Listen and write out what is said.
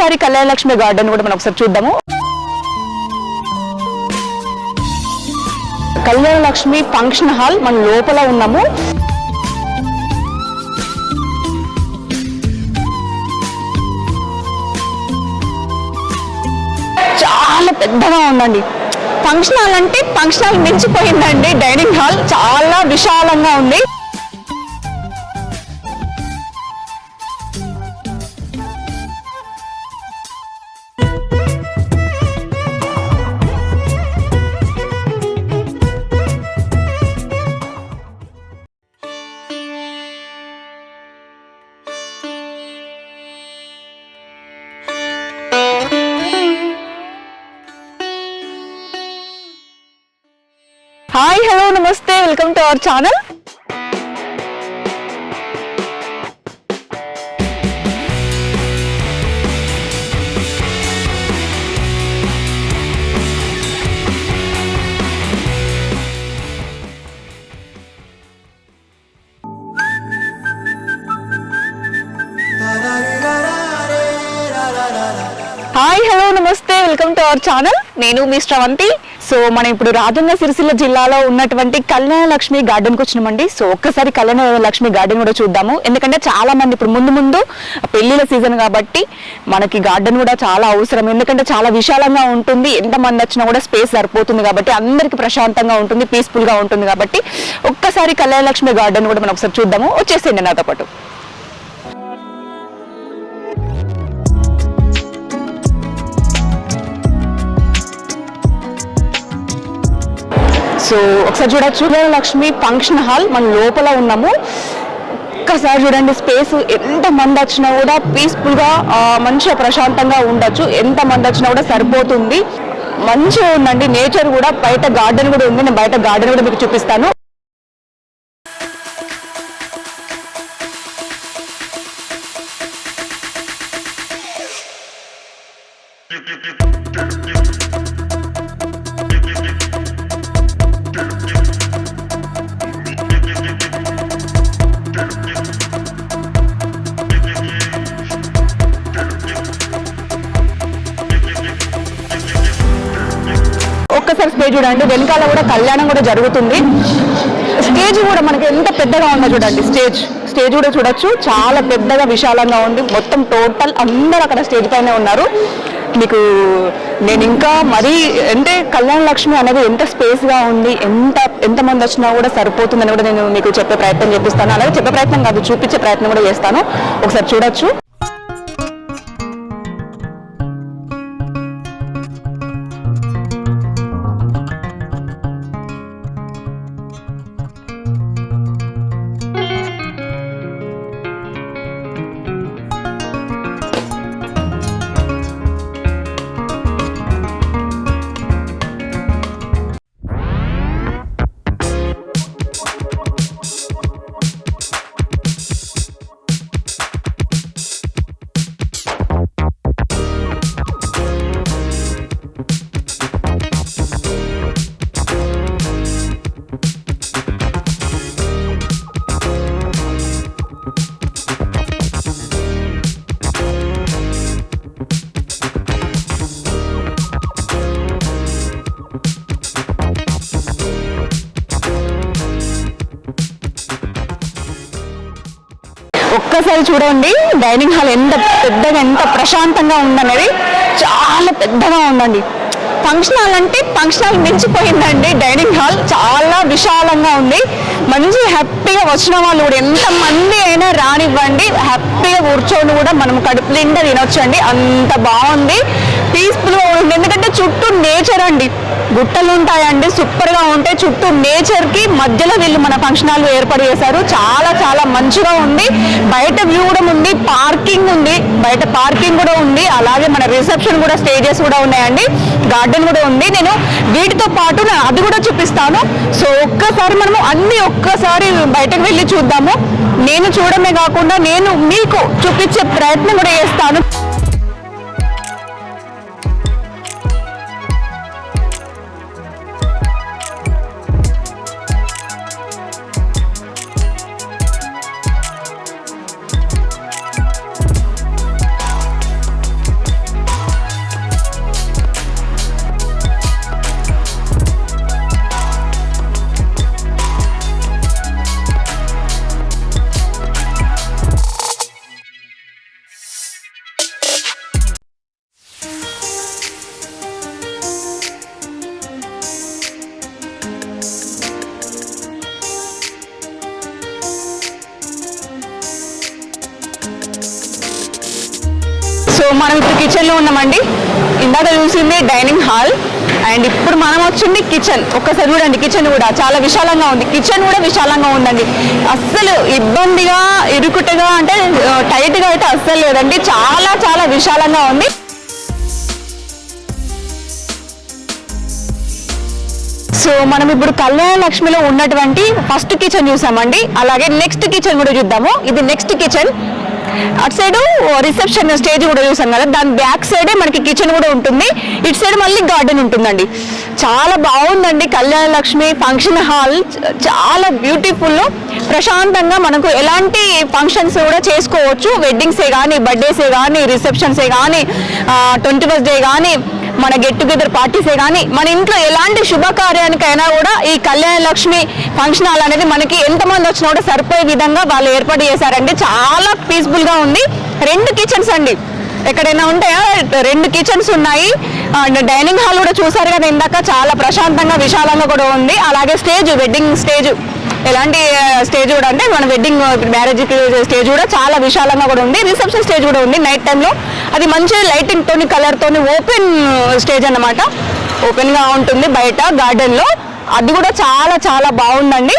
ఒక్కసారి కళ్యాణలక్ష్మి గార్డెన్ కూడా మనం ఒకసారి చూద్దాము. కళ్యాణలక్ష్మి ఫంక్షన్ హాల్ మన లోపల ఉన్నాము. చాలా పెద్దగా ఉందండి. ఫంక్షన్ హాల్ అంటే ఫంక్షన్ హాల్ మించిపోయిందండి. డైనింగ్ హాల్ చాలా విశాలంగా ఉంది. అవర్ ఛానల్ హాయ్ హలో నమస్తే వెల్కమ్ టు అవర్ ఛానల్ నేను మీ శ్రవంతి సో మనం ఇప్పుడు రాజన్న సిరిసిల్ల జిల్లాలో ఉన్నటువంటి కళ్యాణ లక్ష్మి గార్డెన్కు వచ్చినామండి. సో ఒక్కసారి కళ్యాణ లక్ష్మి గార్డెన్ కూడా చూద్దాము. ఎందుకంటే చాలా మంది ఇప్పుడు ముందు ముందు పెళ్ళిల సీజన్ కాబట్టి మనకి గార్డెన్ కూడా చాలా అవసరం. ఎందుకంటే చాలా విశాలంగా ఉంటుంది. ఎంత మంది వచ్చినా కూడా స్పేస్ సరిపోతుంది కాబట్టి అందరికి ప్రశాంతంగా ఉంటుంది పీస్ఫుల్గా ఉంటుంది కాబట్టి ఒక్కసారి కళ్యాణ లక్ష్మి గార్డెన్ కూడా మనం ఒకసారి చూద్దాము. వచ్చేసేయండి నాతో పాటు. సో ఒకసారి చూడొచ్చు. లక్ష్మి ఫంక్షన్ హాల్ మన లోపల ఉన్నాము. ఒక్కసారి చూడండి స్పేస్ ఎంత మంది వచ్చినా కూడా పీస్ఫుల్గా మంచిగా ప్రశాంతంగా ఉండొచ్చు. ఎంత మంది వచ్చినా కూడా సరిపోతుంది. మంచిగా ఉందండి. నేచర్ కూడా బయట గార్డెన్ కూడా ఉంది. నేను బయట గార్డెన్ కూడా మీకు చూపిస్తాను. ఒక్కసారి స్టేజ్ చూడండి. వెనకాల కూడా కళ్యాణం కూడా జరుగుతుంది. స్టేజ్ కూడా మనకి ఎంత పెద్దగా ఉందో చూడండి. స్టేజ్ స్టేజ్ కూడా చూడొచ్చు. చాలా పెద్దగా విశాలంగా ఉంది. మొత్తం టోటల్ అందరూ అక్కడ స్టేజ్ పైనే ఉన్నారు. మీకు నేను ఇంకా మరీ అంటే కళ్యాణ లక్ష్మి అనేది ఎంత స్పేస్గా ఉంది ఎంత ఎంతమంది వచ్చినా కూడా సరిపోతుందని కూడా నేను మీకు చెప్పే ప్రయత్నం చేపిస్తాను. అలాగే చెప్పే ప్రయత్నం కాదు చూపించే ప్రయత్నం కూడా చేస్తాను. ఒకసారి చూడొచ్చు. ఒక్కసారి చూడండి. డైనింగ్ హాల్ ఎంత పెద్దగా ఎంత ప్రశాంతంగా ఉందనేది చాలా పెద్దగా ఉందండి. ఫంక్షన్ హాల్ అంటే ఫంక్షన్ హాల్ మించిపోయిందండి. డైనింగ్ హాల్ చాలా విశాలంగా ఉంది. మంచి హ్యాపీగా వచ్చిన వాళ్ళు కూడా ఎంతమంది అయినా రానివ్వండి. హ్యాపీగా కూర్చొని కూడా మనం కడుపు నిండా తినొచ్చండి. అంత బాగుంది. పీస్ఫుల్గా ఉంటుంది. ఎందుకంటే చుట్టూ నేచర్ అండి. గుట్టలు ఉంటాయండి సూపర్గా ఉంటాయి. చుట్టూ నేచర్కి మధ్యలో వీళ్ళు మన ఫంక్షన్ హాల్ ఏర్పాటు చేశారు. చాలా చాలా మంచిగా ఉంది. బయట వ్యూ కూడా ఉంది పార్కింగ్ ఉంది. బయట పార్కింగ్ కూడా ఉంది. అలాగే మన రిసెప్షన్ కూడా స్టేజెస్ కూడా ఉన్నాయండి. గార్డెన్ కూడా ఉంది. నేను వీటితో పాటు అది కూడా చూపిస్తాను. సో ఒక్కసారి మనము అన్ని ఒక్కసారి బయటకు వెళ్ళి చూద్దాము. నేను చూడమే కాకుండా నేను మీకు చూపించే ప్రయత్నం కూడా చేస్తాను. మనం ఇప్పుడు కిచెన్లో ఉన్నామండి. ఇందాక చూసింది డైనింగ్ హాల్ అండ్ ఇప్పుడు మనం వచ్చింది కిచెన్ ఒక్కసారి చూడండి కిచెన్ కూడా చాలా విశాలంగా ఉంది. కిచెన్ కూడా విశాలంగా ఉందండి. అస్సలు ఇబ్బందిగా ఇరుకుటగా అంటే టైట్గా అయితే అస్సలు లేదండి. చాలా చాలా విశాలంగా ఉంది. సో మనం ఇప్పుడు కళ్యాణ లక్ష్మిలో ఉన్నటువంటి ఫస్ట్ కిచెన్ చూసామండి. అలాగే నెక్స్ట్ కిచెన్ కూడా చూద్దాము. ఇది నెక్స్ట్ కిచెన్ అటు సైడ్ రిసెప్షన్ స్టేజ్ కూడా చూసాం కదా. దాని బ్యాక్ సైడే మనకి కిచెన్ కూడా ఉంటుంది. ఇటు సైడ్ మళ్ళీ గార్డెన్ ఉంటుందండి. చాలా బాగుందండి కళ్యాణ లక్ష్మి ఫంక్షన్ హాల్ చాలా బ్యూటిఫుల్ ప్రశాంతంగా మనకు ఎలాంటి ఫంక్షన్స్ కూడా చేసుకోవచ్చు. వెడ్డింగ్సే కానీ బర్త్డేసే కానీ రిసెప్షన్సే కానీ ట్వంటీ ఫస్ట్ డే కానీ మన గెట్ టుగెదర్ పార్టీసే కానీ మన ఇంట్లో ఎలాంటి శుభకార్యానికైనా కూడా ఈ కళ్యాణ లక్ష్మి ఫంక్షన్ హాల్ అనేది మనకి ఎంతమంది వచ్చినా కూడా సరిపోయే విధంగా వాళ్ళు ఏర్పాటు చేశారండి చాలా పీస్ఫుల్గా ఉంది. రెండు కిచెన్స్ అండి. ఎక్కడైనా ఉంటాయా? రెండు కిచెన్స్ ఉన్నాయి. అండ్ డైనింగ్ హాల్ కూడా చూసారు కదా ఇందాక చాలా ప్రశాంతంగా విశాలంగా కూడా ఉంది. అలాగే స్టేజ్ వెడ్డింగ్ స్టేజ్ ఎలాంటి స్టేజ్ కూడా అంటే మన వెడ్డింగ్ మ్యారేజ్ స్టేజ్ కూడా చాలా విశాలంగా కూడా ఉంది. రిసెప్షన్ స్టేజ్ కూడా ఉంది నైట్ టైంలో అది మంచి లైటింగ్ తోని కలర్ తోని ఓపెన్ స్టేజ్ అన్నమాట. ఓపెన్గా ఉంటుంది బయట గార్డెన్లో అది కూడా చాలా చాలా బాగుందండి.